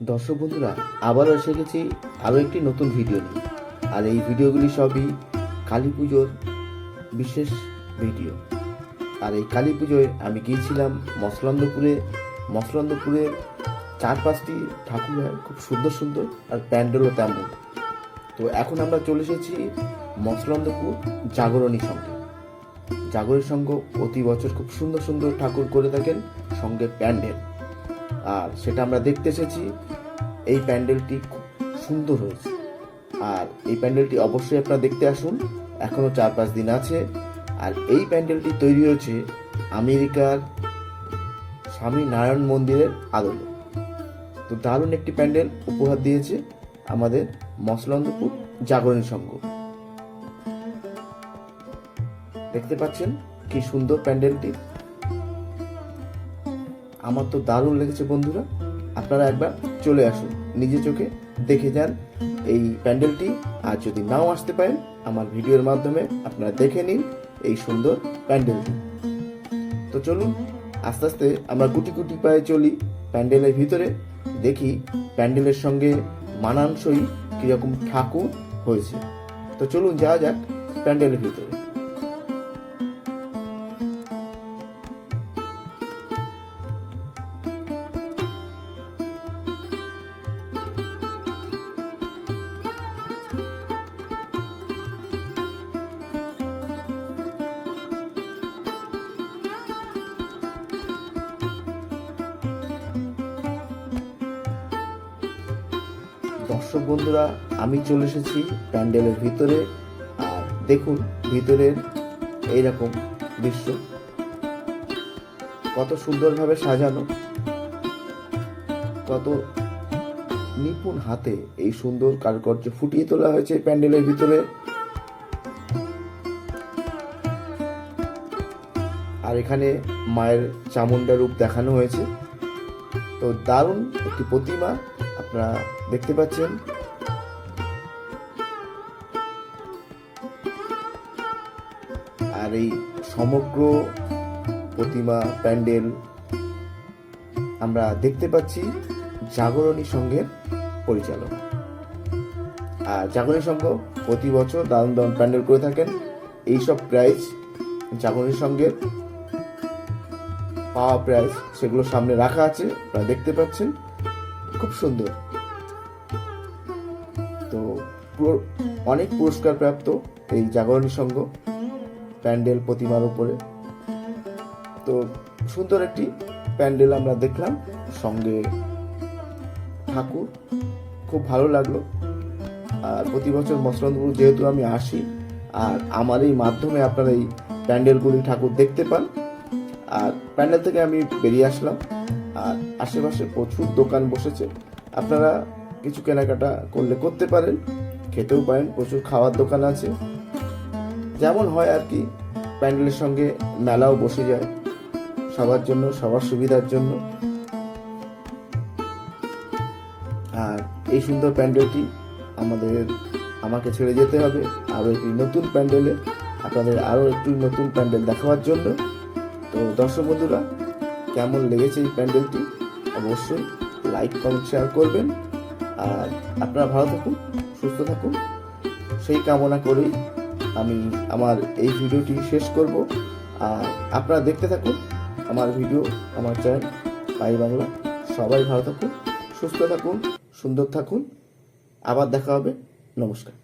দর্শক বন্ধুরা, আবারও এসে গেছি আরও একটি নতুন ভিডিও নিয়ে। আর এই ভিডিওগুলি সবই কালী পুজোর বিশেষ ভিডিও। আর এই কালী পুজোয় আমি গিয়েছিলাম মসলন্দপুরে। মসলন্দপুরের চার পাঁচটি ঠাকুর খুব সুন্দর সুন্দর, আর প্যান্ডেলও তেমন। তো এখন আমরা চলে এসেছি মসলন্দপুর জাগরণী সঙ্গে। জাগরণী সংঘ প্রতি বছর খুব সুন্দর সুন্দর ঠাকুর করে থাকেন সঙ্গে প্যান্ডেল। আর সেটা আমরা দেখতে এসেছি। এই প্যান্ডেলটি খুব সুন্দর হয়েছে। আর এই প্যান্ডেলটি অবশ্যই আপনারা দেখতে আসুন। এখনও চার পাঁচ দিন আছে। আর এই প্যান্ডেলটি তৈরি হয়েছে আমেরিকার স্বামী নারায়ণ মন্দিরের আদলে। তো দারুণ একটি প্যান্ডেল উপহার দিয়েছে আমাদের মসলন্দপুর জাগরণ সংঘ। দেখতে পাচ্ছেন কি সুন্দর প্যান্ডেলটি। আমার তো দারুণ লেগেছে বন্ধুরা। আপনারা একবার চলে আসুন, নিজে চোখে দেখে যান এই প্যান্ডেলটি। আর যদি নাও আসতে পারেন, আমার ভিডিওর মাধ্যমে আপনারা দেখে নিন এই সুন্দর প্যান্ডেলটি। তো চলুন, আস্তে আস্তে আমরা গুটি গুটি পায়ে চলি প্যান্ডেলের ভিতরে। দেখি প্যান্ডেলের সঙ্গে মানানসই কীরকম ঠাকুর হয়েছে। তো চলুন যাওয়া যাক প্যান্ডেলের ভিতরে। দর্শক বন্ধুরা, আমি চলে এসেছি প্যান্ডেলের ভিতরে। আর দেখুন, ভিতরের এইরকম দৃশ্য। কত সুন্দরভাবে সাজানো। কত নিপুণ হাতে এই সুন্দর কারুকার্য ফুটিয়ে তোলা হয়েছে প্যান্ডেলের ভিতরে। আর এখানে মায়ের চামুন্ডা রূপ দেখানো হয়েছে। তো দারুণ একটি প্রতিমা। আপনারা দেখতে পাচ্ছেন। আর এই সমগ্র প্রতিমা প্যান্ডেল আমরা দেখতে পাচ্ছি জাগরণী সংঘের পরিচালক। আর জাগরণী সংঘ প্রতি বছর দারুণ দারুণ প্যান্ডেল করে থাকেন। এইসব প্রাইজ, জাগরণী সংঘের পাওয়া প্রাইজ সেগুলো সামনে রাখা আছে, আপনারা দেখতে পাচ্ছেন। খুব সুন্দর। তো অনেক পুরস্কার প্রাপ্ত এই জাগরণী সংঘ, প্যান্ডেল প্রতিমার উপরে। তো সুন্দর একটি প্যান্ডেল আমরা দেখলাম, সঙ্গে ঠাকুর। খুব ভালো লাগল। আর প্রতি বছর মসলন্দপুর যেহেতু আমি আসি, আর আমার এই মাধ্যমে আপনারা এই প্যান্ডেলগুলি ঠাকুর দেখতে পান। আর প্যান্ডেল থেকে আমি বেরিয়ে আসলাম। আর আশেপাশে প্রচুর দোকান বসেছে। আপনারা কিছু কেনাকাটা করলে করতে পারেন, খেতেও পারেন, প্রচুর খাওয়ার দোকান আছে। যেমন হয় আর কি, প্যান্ডেলের সঙ্গে মেলাও বসে যায়, সবার জন্য, সবার সুবিধার জন্য। আর এই সুন্দর প্যান্ডেলটি আমাদের, আমাকে ছেড়ে যেতে হবে আরও একটি নতুন প্যান্ডেলে, আপনাদের আরও একটু নতুন প্যান্ডেল দেখাবার জন্য। তো দর্শক বন্ধুরা কেমন লেগেছে এই প্যান্ডেলটি, অবশ্যই লাইক কমেন্ট শেয়ার করবেন। আর আপনারা ভালো থাকুন, সুস্থ থাকুন। সেই কামনা করেই আমি আমার এই ভিডিওটি শেষ করব। আর আপনারা দেখতে থাকুন আমার ভিডিও, আমার চ্যানেল পাই বাংলা। সবাই ভালো থাকুন, সুস্থ থাকুন, সুন্দর থাকুন। আবার দেখা হবে। নমস্কার।